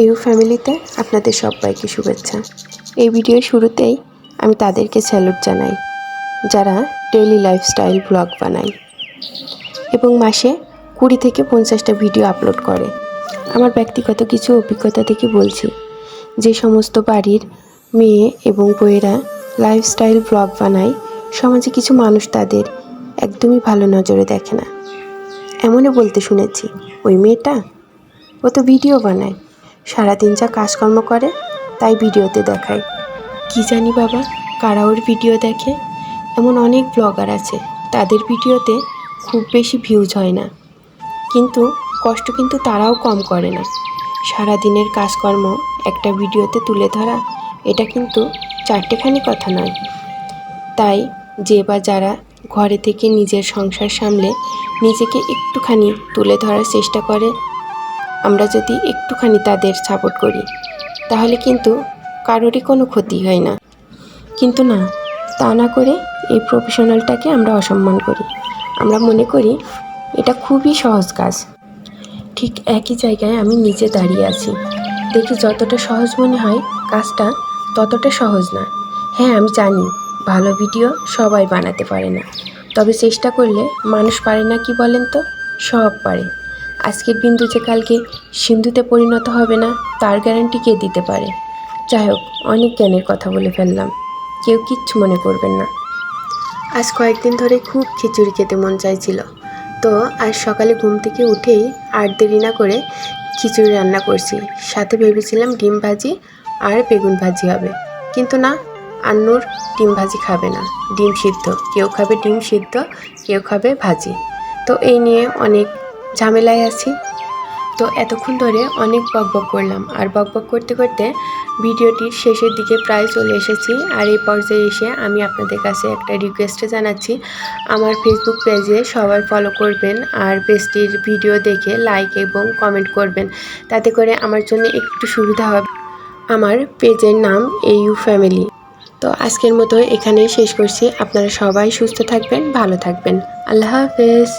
You ফ্যামিলিতে আপনাদের সবাইকে শুভেচ্ছা। এই ভিডিওর শুরুতেই আমি তাদেরকে স্যালুট জানাই, যারা ডেইলি লাইফস্টাইল ব্লগ বানায় এবং মাসে কুড়ি থেকে পঞ্চাশটা ভিডিও আপলোড করে। আমার ব্যক্তিগত কিছু অভিজ্ঞতা থেকে বলছি, যে সমস্ত বাড়ির মেয়ে এবং বউয়েরা লাইফস্টাইল ব্লগ বানায়, সমাজে কিছু মানুষ তাদের একদমই ভালো নজরে দেখে না। এমনও বলতে শুনেছি, ওই মেয়েটা, ও তো ভিডিও বানায়। সারাদিন যা কাজকর্ম করে, তাই ভিডিওতে দেখায়। কি জানি বাবা, কারা ওর ভিডিও দেখে? এমন অনেক ব্লগার আছে, তাদের ভিডিওতে খুব বেশি ভিউজ হয় না। কিন্তু কষ্ট কিন্তু তারাও কম করে না। সারাদিনের কাজকর্ম একটা ভিডিওতে তুলে ধরা, এটা কিন্তু চারটেখানি কথা নয়। তাই যে বা যারা ঘরে থেকে নিজের সংসার সামলে নিজেকে একটুখানি তুলে ধরার চেষ্টা করে আমরা যদি একটুখানি তাদের সাপোর্ট করি, তাহলে কিন্তু কারোরই কোনো ক্ষতি হয় না। কিন্তু না, তা না করে এই প্রফেশনালটাকে আমরা অসম্মান করি। আমরা মনে করি এটা খুবই সহজ কাজ। ঠিক একই জায়গায় আমি নিজে দাঁড়িয়ে আছি। দেখি যতটা সহজ মনে হয় কাজটা ততটা সহজ না। হ্যাঁ আমি জানি ভালো ভিডিও সবাই বানাতে পারে না। তবে চেষ্টা করলে মানুষ পারে না কি বলেন তো? সব পারে। আজকের বিন্দু যে কালকে সিন্ধুতে পরিণত হবে না, তার গ্যারান্টি কে দিতে পারে? যাই হোক, অনেক জ্ঞানের কথা বলে ফেললাম। কেউ কিচ্ছু মনে করবেন না। আজ কয়েকদিন ধরে খুব খিচুড়ি খেতে মন চাইছিল। তো আজ সকালে ঘুম থেকে উঠেই আর দেরি না করে খিচুড়ি রান্না করছি। সাথে ভেবেছিলাম ডিম ভাজি আর বেগুন ভাজি হবে। কিন্তু না, আন্নুর ডিম ভাজি খাবে না। ডিম সিদ্ধ। কেউ খাবে ডিম সিদ্ধ, কেউ খাবে ভাজি। তো এই নিয়ে অনেক ঝামেলায় আছি। তো এতক্ষণ ধরে অনেক বকবক করলাম। আর বকবক করতে করতে ভিডিওটির শেষের দিকে প্রায় চলে এসেছি। আর এই পর্যায়ে এসে আমি আপনাদের কাছে একটা রিকোয়েস্টে জানাচ্ছি। আমার ফেসবুক পেজে সবাই ফলো করবেন আর পেজটির ভিডিও দেখে লাইক এবং কমেন্ট করবেন। তাতে করে আমার জন্য একটু সুবিধা হবে। আমার পেজের নাম এইউ ফ্যামিলি তো আজকের মতো এখানেই শেষ করছি। আপনারা সবাই সুস্থ থাকবেন, ভালো থাকবেন। আল্লাহ হাফেজ।